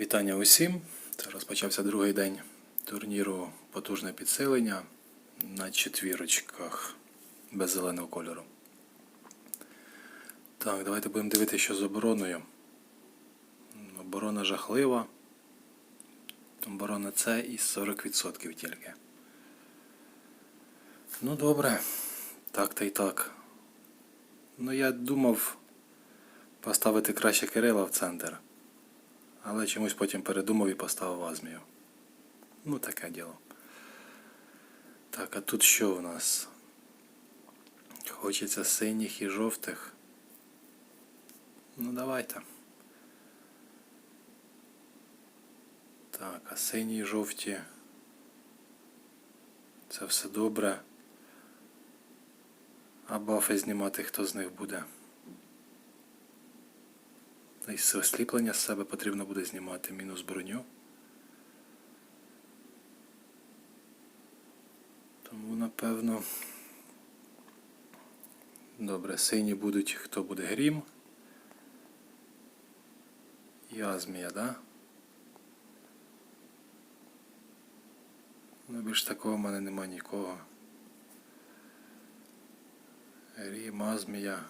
Вітання усім. Це розпочався другий день турніру Потужне підсилення на четвірочках без зеленого кольору. Так, давайте будемо дивитися, що з обороною. Оборона жахлива. Оборона це і 40% тільки. Ну добре. Так та й так. Ну я думав поставити краще Кирила в центр. Але чомусь потім передумав і поставив Азмію. Ну, таке діло. Так, а тут що в нас? Хочеться синіх і жовтих. Ну, давайте. Так, а сині і жовті. Це все добре. А бафи знімати хто з них буде? Й все осліплення з себе потрібно буде знімати мінус броню. Тому напевно. Добре, сині будуть, хто буде грім. І Азмія, да? Ну, більш такого в мене нема нікого. Грім, Азмія.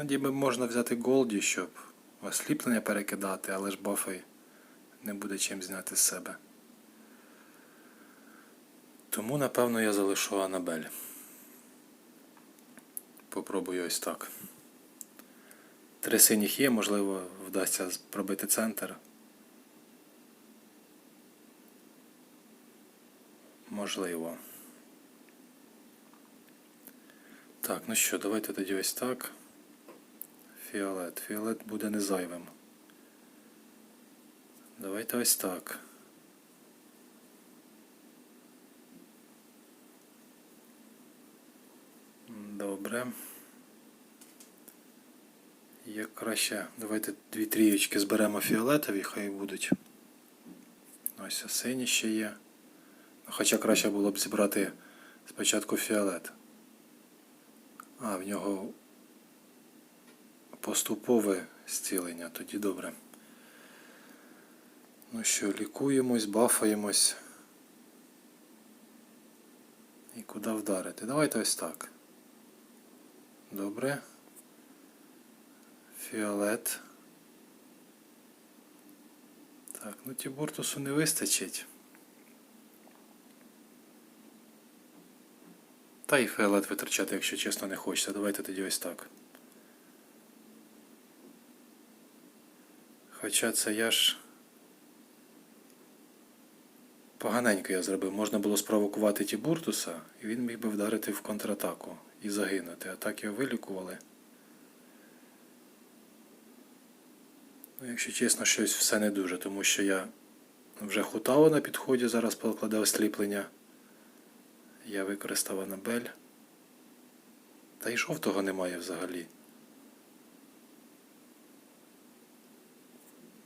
Ну, ніби можна взяти Голді, щоб осліплення перекидати, але ж бафи не буде чим зняти з себе. Тому, напевно, я залишу Анабель. Попробую ось так. Три синіх є, можливо, вдасться пробити центр. Можливо. Так, ну що, давайте тоді ось так. Фіолет. Фіолет буде не зайвим. Давайте ось так. Добре. Як краще, давайте дві трієчки зберемо фіолетові, хай будуть. Ось сині ще є. Хоча краще було б зібрати спочатку фіолет. А, в нього поступове зцілення, тоді добре. Ну що, лікуємось, бафаємось. І куди вдарити? Давайте ось так. Добре. Фіолет. Так, ну Тібуртусу не вистачить. Та і фіолет витрачати, якщо чесно, не хочеться. Давайте тоді ось так. Хоча це я ж. Поганенько я зробив. Можна було спровокувати Тібуртуса, і він міг би вдарити в контратаку і загинути. А так його вилікували. Ну, якщо чесно, щось все не дуже, тому що я вже хутало на підході, зараз покладав сліплення. Я використав Анабель. Та й жовтого немає взагалі.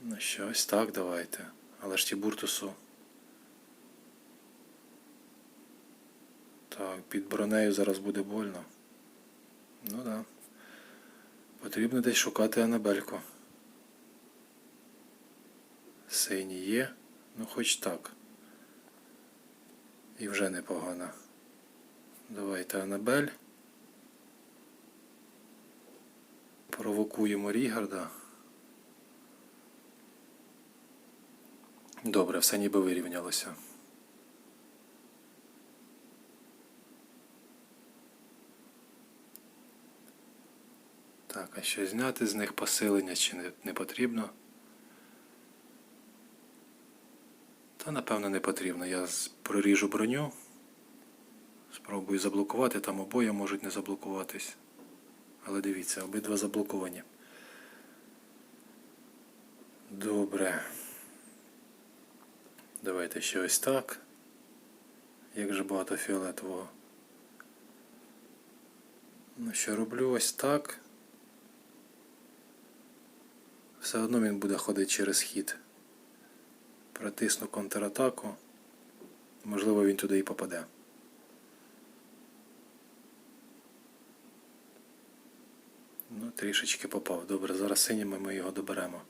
Ну що, ось так давайте. Але ж Тібуртусу. Так, під бронею зараз буде больно. Ну да. Потрібно десь шукати Анабельку. Синій є, ну хоч так. І вже непогано. Давайте Анабель. Провокуємо Рігарда. Добре, все ніби вирівнялося. Так, а що зняти з них посилення чи не, не потрібно? Та напевно не потрібно. Я проріжу броню. Спробую заблокувати, там обоє можуть не заблокуватись. Але дивіться, обидва заблоковані. Добре. Давайте ще ось так. Як же багато фіолетового. Ну що роблю ось так. Все одно він буде ходити через хід. Протисну контратаку. Можливо, він туди і попаде. Ну, трішечки попав. Добре, зараз синіми ми його доберемо.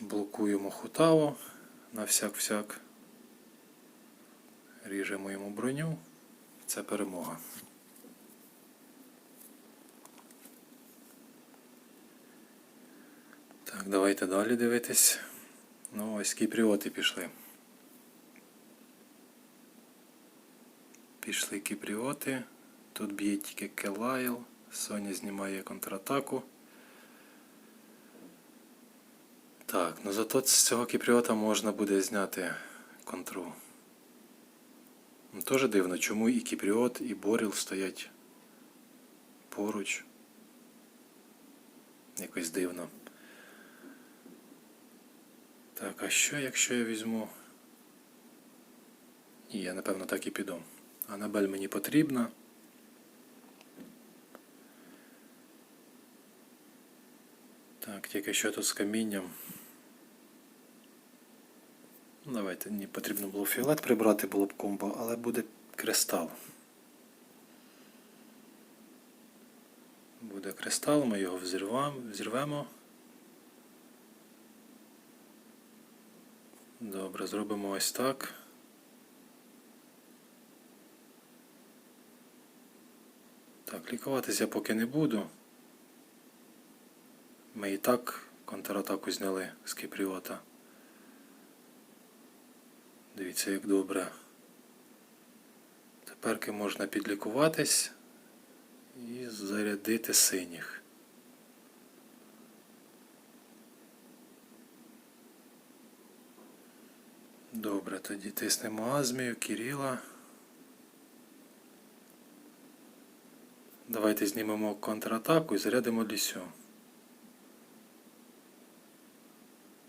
Блокуємо хутаву на всяк-всяк. Ріжемо йому броню. Це перемога. Так, давайте далі дивитись. Ну, ось кіпріоти пішли. Пішли кіпріоти. Тут б'є тільки Келайл. Соня знімає контратаку. Так, ну зато з цього кіпріота можна буде зняти контру. Ну, Теж дивно, чому і Кіпріот, і Боріл стоять поруч. Якось дивно. Так, а що, якщо я візьму? Ні, я напевно так і піду. Анабель мені потрібна. Так, тільки що тут з камінням. Давайте, ні, потрібно було фіолет прибрати, було б комбо, але буде кристал. Буде кристал, ми його взірвемо. Добре, зробимо ось так. Так, я поки не буду. Ми і так контратаку зняли з Кіпріота. Дивіться, як добре. Теперки можна підлікуватись і зарядити синіх. Добре, тоді тиснемо Азмію, Кіріла. Давайте знімемо контратаку і зарядимо лісю.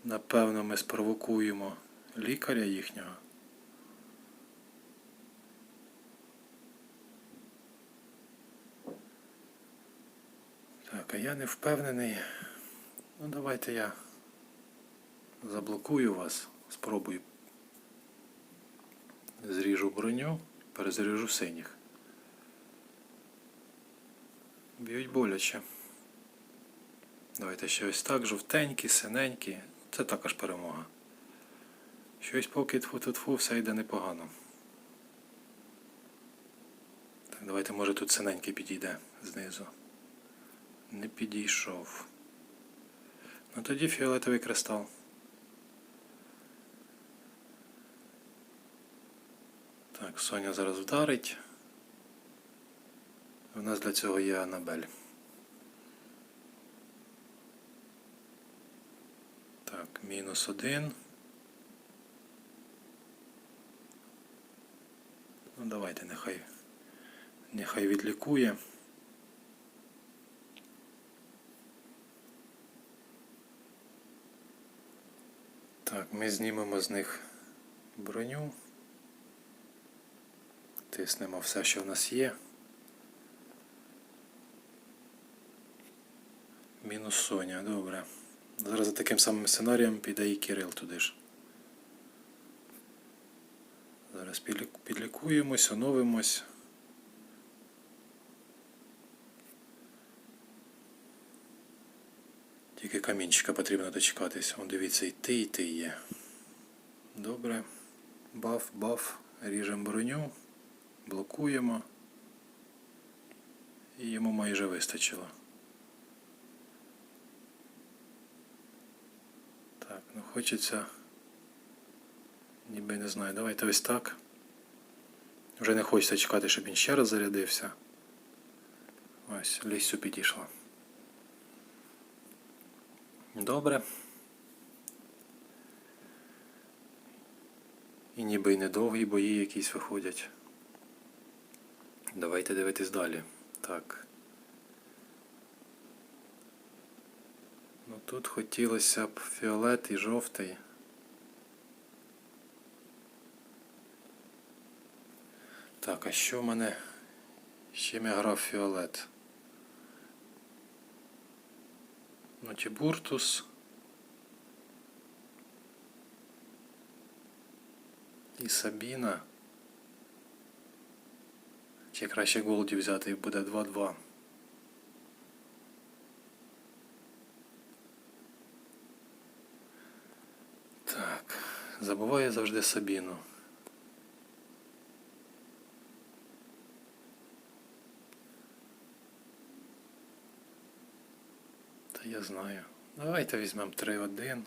Напевно, ми спровокуємо лікаря їхнього. Так, а я не впевнений. Ну давайте я заблокую вас, спробую. Зріжу броню, перезаряжу синіх. Б'ють боляче. Давайте ще ось так, жовтенькі, синенькі. Це також перемога. Щось поки тфу-тфу-тфу, все йде непогано. Так, давайте, може тут синенький підійде знизу. Не підійшов. Ну тоді фіолетовий кристал. Так, Соня зараз вдарить. У нас для цього є Анабель. Так, мінус один. Ну давайте нехай нехай відлікує. Так, ми знімемо з них броню. Тиснемо все, що в нас є. Мінус Соня, добре. Зараз за таким самим сценарієм піде і Кирил туди ж. Зараз підлікуємось, оновимось. Тільки камінчика потрібно дочекатись. Вон дивіться, і ти, і ти є. Добре. Баф, баф, ріжемо броню, блокуємо. І йому майже вистачило. Так, ну хочеться. Ніби не знаю. Давайте ось так. Вже не хочеться чекати, щоб він ще раз зарядився. Ось, лісю підійшла. Добре. І ніби й недовгі бої якісь виходять. Давайте дивитись далі. Так. Ну тут хотілося б фіолет і жовтий. Так, а що в мене? Ще міграв фіолет? Нотібуртус. Ну, і Сабіна. Ще краще голоді взяти і буде 2-2. Так, забуваю завжди Сабіну. Я знаю. Давайте візьмемо 3-1.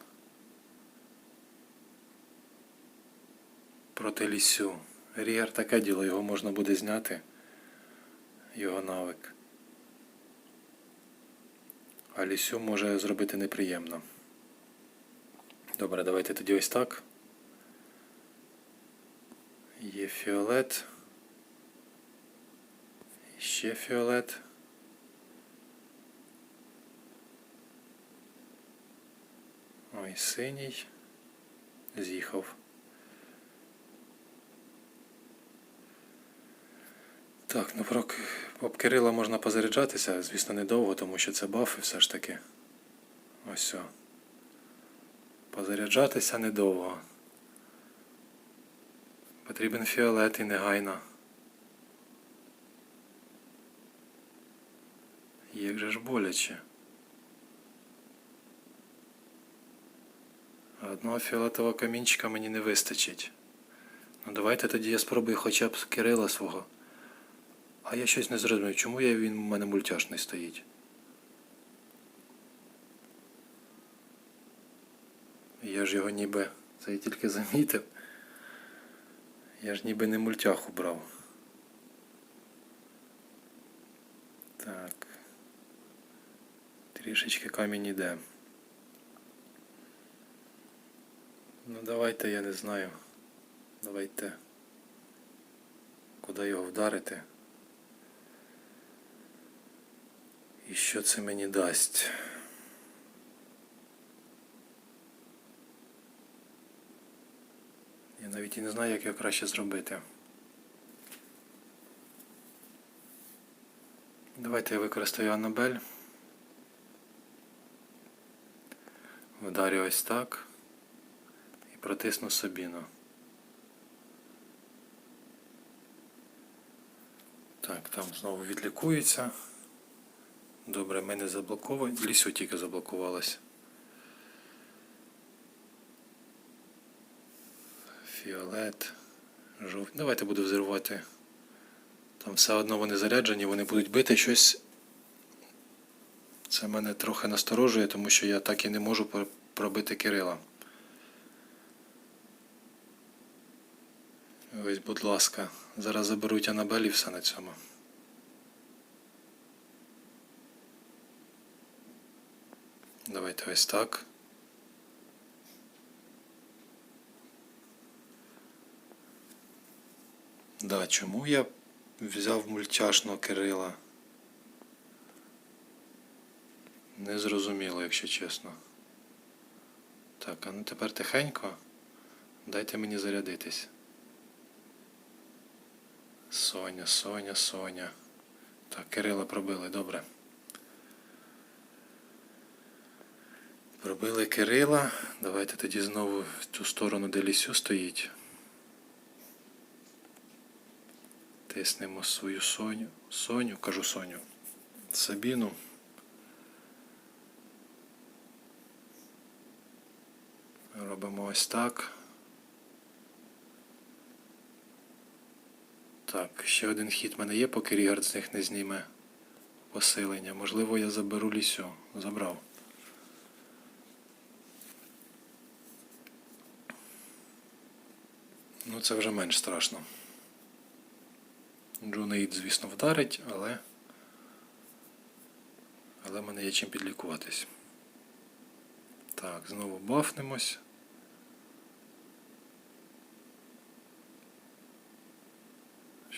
Проти лісю. Ріар таке діло, його можна буде зняти. Його навик. А лісю може зробити неприємно. Добре, давайте тоді ось так. Є фіолет. Ще фіолет. Ой, синій. З'їхав. Так, ну про об Кирила можна позаряджатися, звісно, недовго, тому що це бафи все ж таки. Ось все. Позаряджатися недовго. Потрібен фіолет і негайно. Як же ж боляче. Одного фіолетового камінчика мені не вистачить. Ну давайте тоді я спробую хоча б Кирила свого. А я щось не зрозумів, чому я він у мене мультяшний стоїть. Я ж його ніби. Це я тільки замітив. Я ж ніби не мультяху брав. Так. Трішечки камінь іде. Ну давайте, я не знаю. Давайте. Куди його вдарити? І що це мені дасть? Я навіть і не знаю, як його краще зробити. Давайте я використаю Аннабель. Вдарю ось так. Протисну Сабіну. Так, там знову відлікується. Добре, ми не заблоковані. Лісю тільки заблокувалась. Фіолет. Жовтий. Давайте буду взривати. Там все одно вони заряджені, вони будуть бити щось. Це мене трохи насторожує, тому що я так і не можу пробити Кирила. Ось, будь ласка, зараз заберуть Анабель і все на цьому. Давайте ось так. Да, чому я взяв мультяшного Кирила? Не зрозуміло, якщо чесно. Так, а ну тепер тихенько. Дайте мені зарядитись. Соня, Соня, Соня. Так, Кирила пробили, добре. Пробили Кирила. Давайте тоді знову в ту сторону, де лісю стоїть. Тиснемо свою Соню. Соню, кажу Соню. Сабіну. Робимо ось так. Так, ще один хід в мене є, поки Рігард з них не зніме посилення. Можливо, я заберу лісю. Забрав. Ну, це вже менш страшно. Джунеїд, звісно, вдарить, але. Але в мене є чим підлікуватись. Так, знову бафнемось.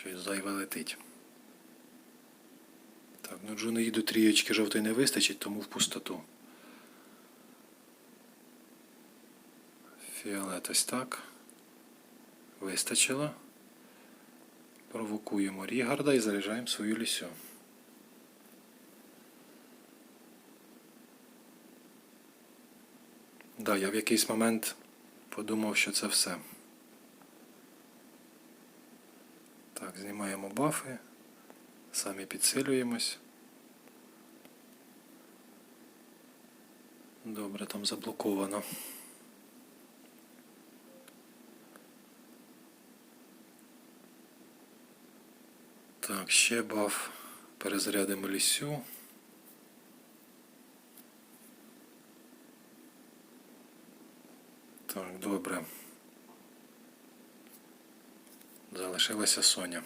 Щось зайве летить. Так, ну Джунеїду трієчки жовтої не вистачить, тому в пустоту. Фіолет ось так. Вистачило. Провокуємо Рігарда і заряджаємо свою лісю. Да, я в якийсь момент подумав, що це все. Так, знімаємо бафи, самі підсилюємось. Добре, там заблоковано. Так, ще баф, перезарядимо лісю. Так, добре. Залишилася Соня.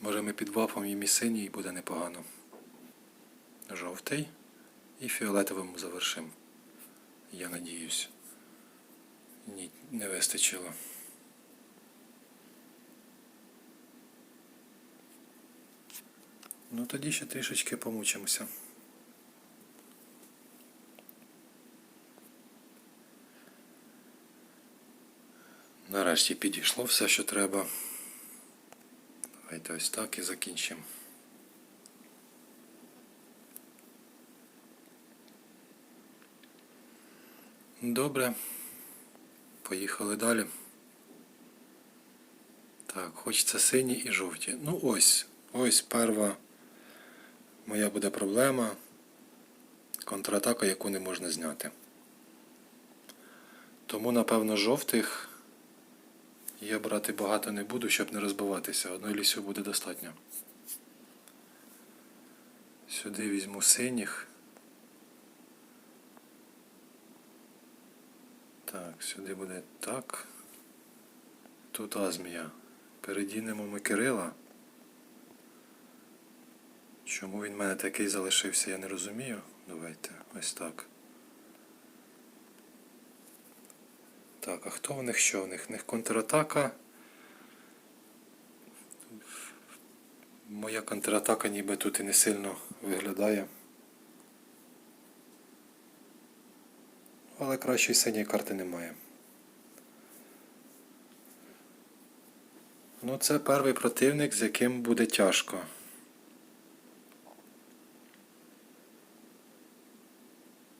Може ми під вапом і синій буде непогано. Жовтий і фіолетовим завершимо. Я надіюсь. Ні, не вистачило. Ну тоді ще трішечки помучимося. Нарешті підійшло все, що треба. Давайте ось так і закінчимо. Добре. Поїхали далі. Так, хочеться сині і жовті. Ну ось, ось перва моя буде проблема. Контратака, яку не можна зняти. Тому, напевно, жовтих я брати багато не буду, щоб не розбиватися. Одної лісю буде достатньо. Сюди візьму синіх. Так, сюди буде так. Тут азмія. Передінемо ми Кирила. Чому він в мене такий залишився, я не розумію. Давайте ось так. Так, а хто в них що? В них в них контратака. Моя контратака ніби тут і не сильно виглядає. Але кращої синьої карти немає. Ну, це перший противник, з яким буде тяжко.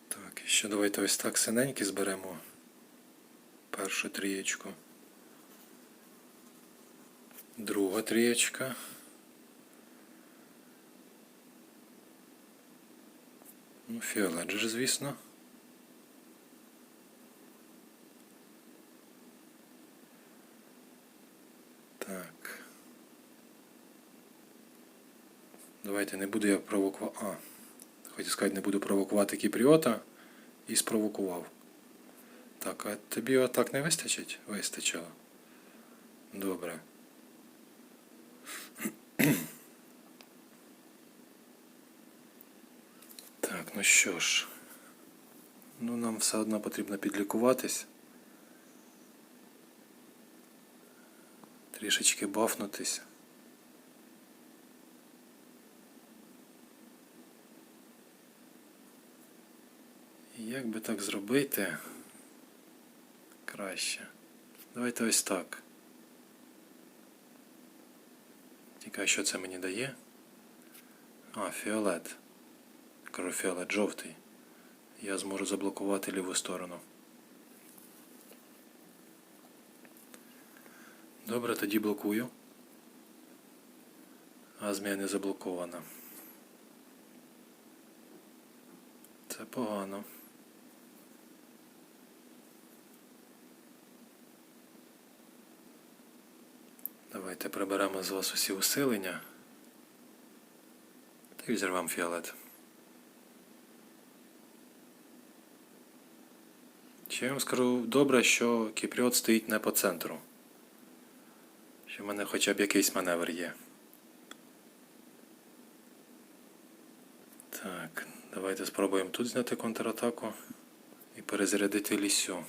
Так, і ще давайте ось так синенькі зберемо. Першу трієчку. Друга трієчка. Ну, фіолет же, звісно. Так. Давайте не буду я провокувати. А, хотів сказати, не буду провокувати кіпріота і спровокував. Так, а тобі отак не вистачить? Вистачило. Добре. Так, ну що ж. Ну нам все одно потрібно підлікуватись. Трішечки бафнутись. Як би так зробити? Краще. Давайте ось так. Тільки що це мені дає? А, фіолет. Кажу, фіолет жовтий. Я зможу заблокувати ліву сторону. Добре, тоді блокую. Азмія не заблокована. Це погано. Давайте приберемо з вас усі усилення. Та й взірвемо фіолет. Ще я вам скажу добре, що кіпріот стоїть не по центру. Що в мене хоча б якийсь маневр є. Так, давайте спробуємо тут зняти контратаку і перезарядити лісю.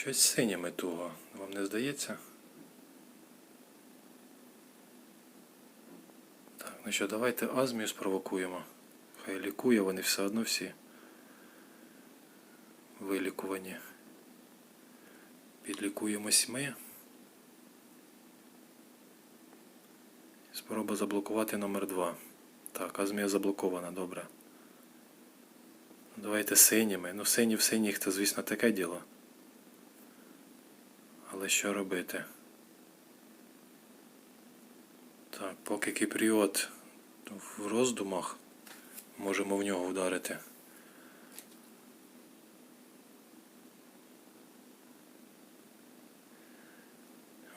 Щось синіми туго, вам не здається? Так, ну що, давайте Азмію спровокуємо. Хай лікує, вони все одно всі вилікувані. Підлікуємось ми. Спроба заблокувати номер 2. Так, Азмія заблокована, добре. Давайте синіми. Ну, сині в синіх це, звісно, таке діло але що робити? Так, поки кіпріот в роздумах, можемо в нього вдарити.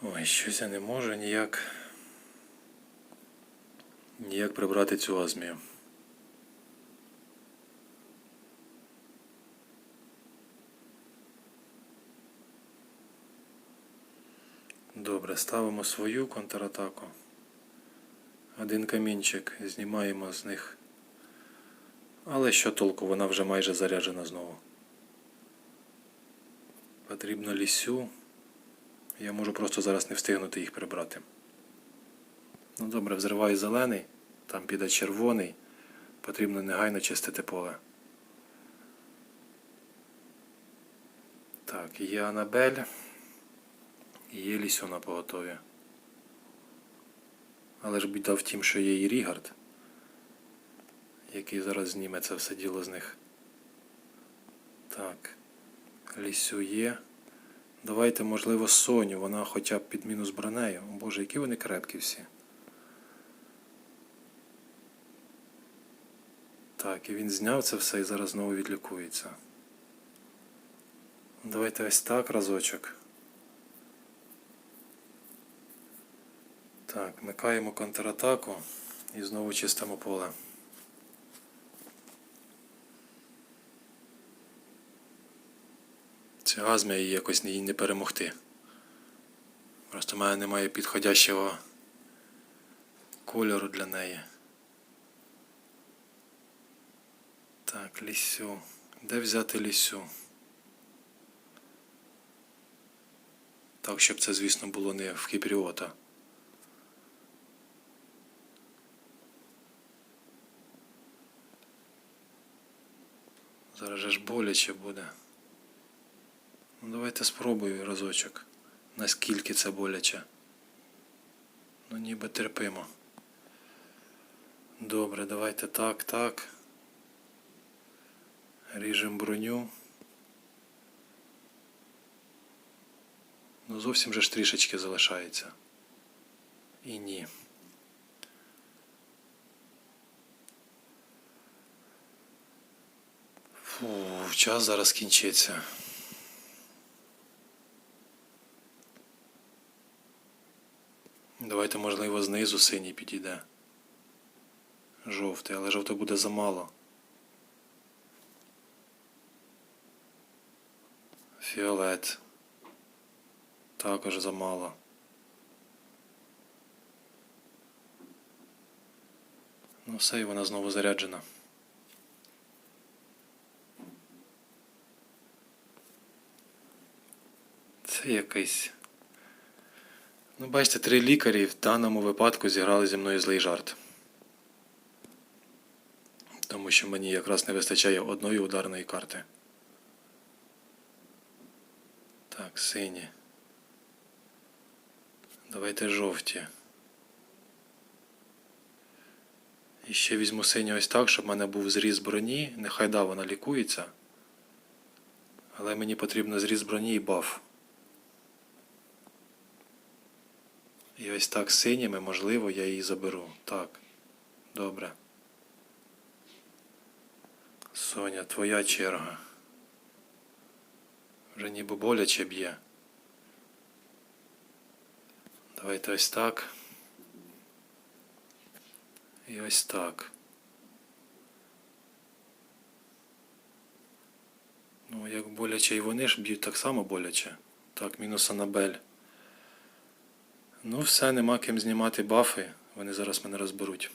Ой, щось я не можу ніяк ніяк прибрати цю азмію. Добре, ставимо свою контратаку. Один камінчик знімаємо з них. Але що толку, вона вже майже заряджена знову. Потрібно лісю. Я можу просто зараз не встигнути їх прибрати. Ну добре, взриваю зелений, там піде червоний. Потрібно негайно чистити поле. Так, є Анабель. Є лісю на поготові. Але ж біда в тім, що є і Рігард, який зараз зніме це все діло з них. Так, лісю є. Давайте, можливо, Соню, вона хоча б під мінус бронею. О Боже, які вони крепкі всі. Так, і він зняв це все і зараз знову відлікується. Давайте ось так разочок. Так, микаємо контратаку і знову чистимо поле. Ця азмія її якось її не перемогти. Просто в мене немає підходящого кольору для неї. Так, лісю. Де взяти лісю? Так, щоб це, звісно, було не в Кіпріота. Зараз же ж боляче буде. Ну, давайте спробую разочок. Наскільки це боляче. Ну ніби терпимо. Добре, давайте так, так. Ріжемо броню. Ну зовсім же ж трішечки залишається. І ні. Фу, час зараз кінчиться. Давайте, можливо, знизу синій підійде. Жовтий, але жовтий буде замало. Фіолет. Також замало. Ну все, і вона знову заряджена. Це якийсь. Ну, бачите, три лікарі в даному випадку зіграли зі мною злий жарт. Тому що мені якраз не вистачає одної ударної карти. Так, сині. Давайте жовті. І ще візьму синю ось так, щоб в мене був зріз броні. Нехай да, вона лікується. Але мені потрібно зріз броні і баф. І ось так синіми, можливо, я її заберу. Так. Добре. Соня, твоя черга. Вже ніби боляче б'є. Давайте ось так. І ось так. Ну, як боляче і вони ж б'ють так само боляче. Так, мінус Анабель. Ну, все, нема ким знімати бафи. Вони зараз мене розберуть.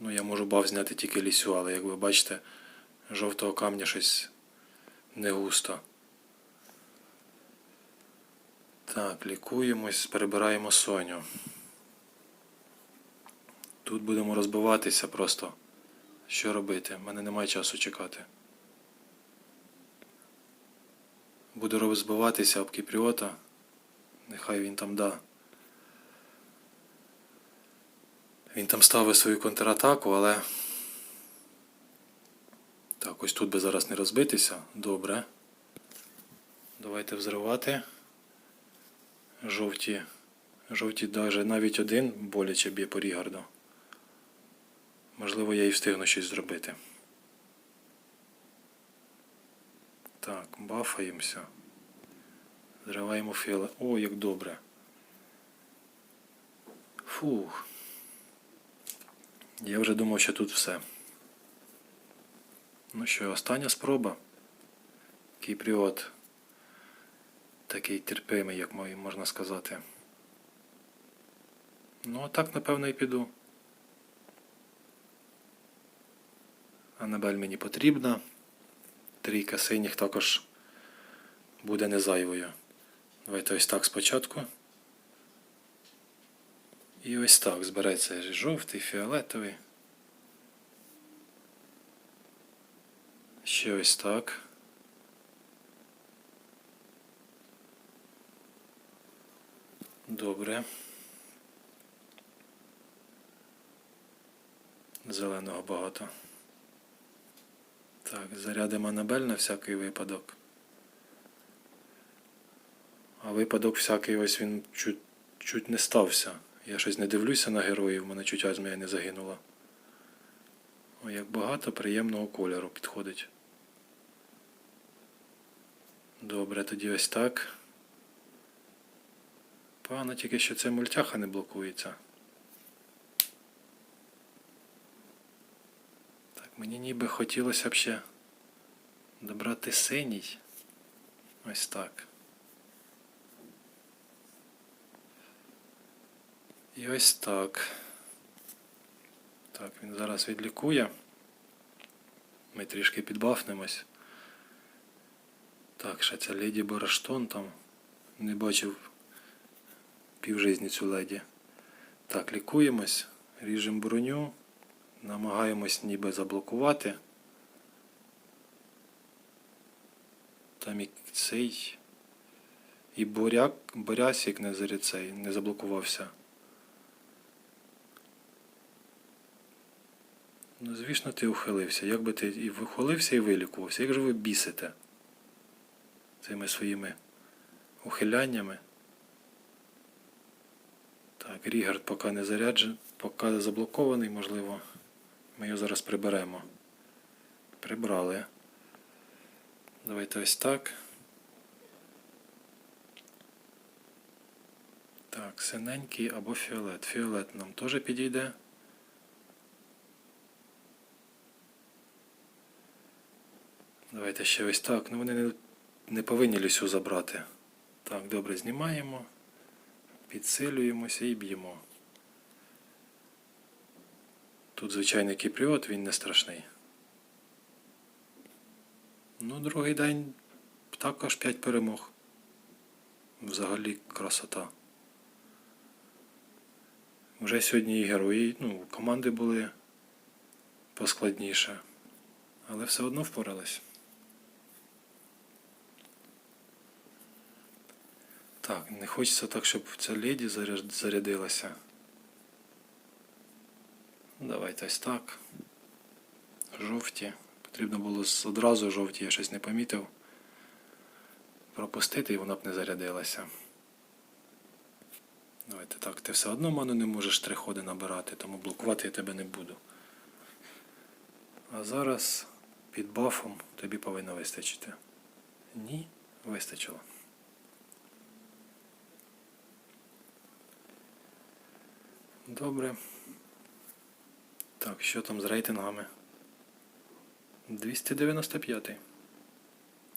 Ну, я можу баф зняти тільки лісю, але як ви бачите, жовтого камня щось не густо. Так, лікуємось, перебираємо Соню. Тут будемо розбиватися просто. Що робити? У мене немає часу чекати. Буду розбиватися об Кіпріота. Нехай він там да. Він там ставить свою контратаку, але. Так, ось тут би зараз не розбитися. Добре. Давайте взривати. Жовті. Жовті даже навіть один боляче б'є по Рігарду. Можливо, я і встигну щось зробити. Так, бафаємося. Зриваємо фіолет. О, як добре. Фух. Я вже думав, що тут все. Ну що, остання спроба. Кіпріот. Такий терпимий, як можна сказати. Ну, а так, напевно, і піду. Анабель мені потрібна. Трійка синіх також буде не зайвою. Давайте ось так спочатку. І ось так збереться жовтий, фіолетовий. Ще ось так. Добре. Зеленого багато. Так, зарядимо Анабель на всякий випадок. А випадок всякий ось він чуть, чуть не стався. Я щось не дивлюся на героїв, мене чуть азмія не загинула. О, як багато приємного кольору підходить. Добре, тоді ось так. Погано тільки що це мультяха не блокується. Так, мені ніби хотілося б ще добрати синій. Ось так. І ось так. Так, він зараз відлікує. Ми трішки підбафнемось. Так, ще ця леді Бараштон там. Не бачив півжизні цю леді. Так, лікуємось, ріжемо броню, намагаємось ніби заблокувати. Там і цей. І буряк, борясік не заріцей, не заблокувався. Ну, звісно, ти ухилився. Як би ти і ухилився, і вилікувався. Як же ви бісите цими своїми ухиляннями? Так, Рігард поки не заряджений, поки заблокований, можливо. Ми його зараз приберемо. Прибрали. Давайте ось так. Так, синенький або фіолет. Фіолет нам теж підійде. Давайте ще ось так. Ну вони не, не повинні лісю забрати. Так, добре, знімаємо, підсилюємося і б'ємо. Тут звичайний кіпріот, він не страшний. Ну, другий день також 5 перемог. Взагалі красота. Вже сьогодні і герої, ну, команди були поскладніше, але все одно впорались. Так, не хочеться так, щоб ця леді зарядилася. Давайте ось так. Жовті. Потрібно було одразу жовті, я щось не помітив. Пропустити і вона б не зарядилася. Давайте так, ти все одно ману не можеш три ходи набирати, тому блокувати я тебе не буду. А зараз під бафом тобі повинно вистачити. Ні, вистачило. Добре. Так, що там з рейтингами? 295.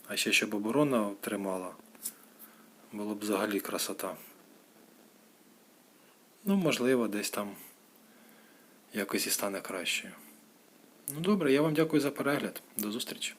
А ще щоб оборона тримала. Було б взагалі красота. Ну, можливо, десь там якось і стане кращою. Ну добре, я вам дякую за перегляд. До зустрічі.